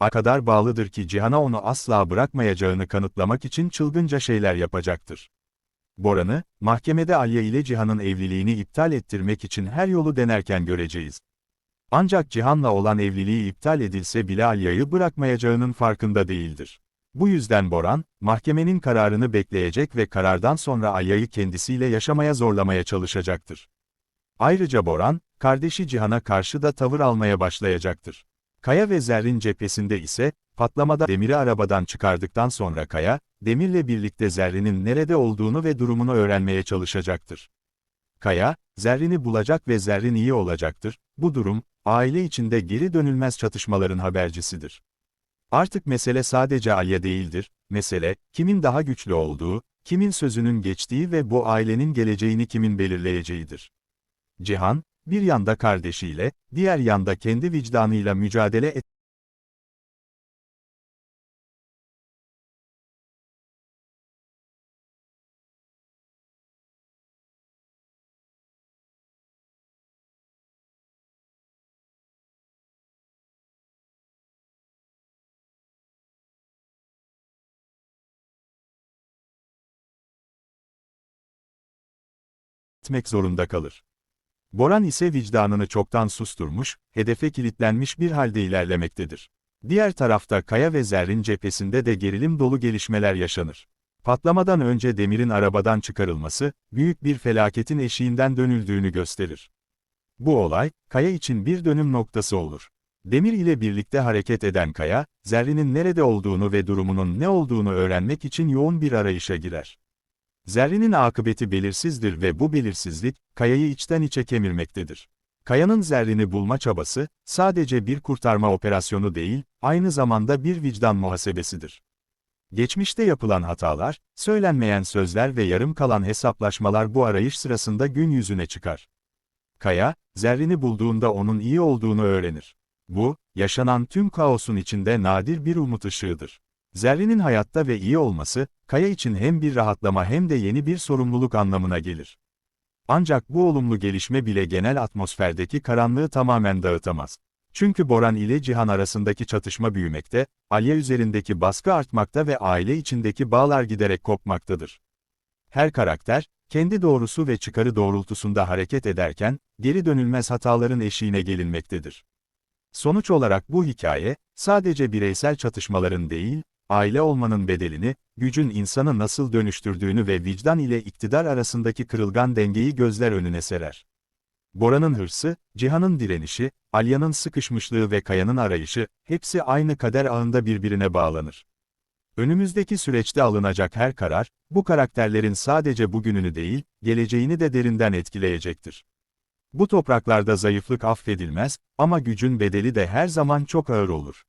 a kadar bağlıdır ki Cihan'a onu asla bırakmayacağını kanıtlamak için çılgınca şeyler yapacaktır. Boran'ı, mahkemede Alya ile Cihan'ın evliliğini iptal ettirmek için her yolu denerken göreceğiz. Ancak Cihan'la olan evliliği iptal edilse bile Alya'yı bırakmayacağının farkında değildir. Bu yüzden Boran, mahkemenin kararını bekleyecek ve karardan sonra Alya'yı kendisiyle yaşamaya zorlamaya çalışacaktır. Ayrıca Boran, kardeşi Cihan'a karşı da tavır almaya başlayacaktır. Kaya ve Zerrin cephesinde ise, patlamada Demir'i arabadan çıkardıktan sonra Kaya, Demir'le birlikte Zerrin'in nerede olduğunu ve durumunu öğrenmeye çalışacaktır. Kaya, Zerrin'i bulacak ve Zerrin iyi olacaktır. Bu durum, aile içinde geri dönülmez çatışmaların habercisidir. Artık mesele sadece Alya değildir, mesele, kimin daha güçlü olduğu, kimin sözünün geçtiği ve bu ailenin geleceğini kimin belirleyeceğidir. Cihan, bir yanda kardeşiyle, diğer yanda kendi vicdanıyla mücadele et. etmek zorunda kalır. Boran ise vicdanını çoktan susturmuş, hedefe kilitlenmiş bir halde ilerlemektedir. Diğer tarafta Kaya ve Zerrin cephesinde de gerilim dolu gelişmeler yaşanır. Patlamadan önce Demir'in arabadan çıkarılması, büyük bir felaketin eşiğinden dönüldüğünü gösterir. Bu olay, Kaya için bir dönüm noktası olur. Demir ile birlikte hareket eden Kaya, Zerrin'in nerede olduğunu ve durumunun ne olduğunu öğrenmek için yoğun bir arayışa girer. Zerrin'in akıbeti belirsizdir ve bu belirsizlik, Kaya'yı içten içe kemirmektedir. Kaya'nın Zerrin'i bulma çabası, sadece bir kurtarma operasyonu değil, aynı zamanda bir vicdan muhasebesidir. Geçmişte yapılan hatalar, söylenmeyen sözler ve yarım kalan hesaplaşmalar bu arayış sırasında gün yüzüne çıkar. Kaya, Zerrin'i bulduğunda onun iyi olduğunu öğrenir. Bu, yaşanan tüm kaosun içinde nadir bir umut ışığıdır. Zerrin'in hayatta ve iyi olması, Kaya için hem bir rahatlama hem de yeni bir sorumluluk anlamına gelir. Ancak bu olumlu gelişme bile genel atmosferdeki karanlığı tamamen dağıtamaz. Çünkü Boran ile Cihan arasındaki çatışma büyümekte, Alya üzerindeki baskı artmakta ve aile içindeki bağlar giderek kopmaktadır. Her karakter, kendi doğrusu ve çıkarı doğrultusunda hareket ederken, geri dönülmez hataların eşiğine gelinmektedir. Sonuç olarak bu hikaye, sadece bireysel çatışmaların değil, aile olmanın bedelini, gücün insanı nasıl dönüştürdüğünü ve vicdan ile iktidar arasındaki kırılgan dengeyi gözler önüne serer. Bora'nın hırsı, Cihan'ın direnişi, Alya'nın sıkışmışlığı ve Kaya'nın arayışı, hepsi aynı kader ağında birbirine bağlanır. Önümüzdeki süreçte alınacak her karar, bu karakterlerin sadece bugününü değil, geleceğini de derinden etkileyecektir. Bu topraklarda zayıflık affedilmez, ama gücün bedeli de her zaman çok ağır olur.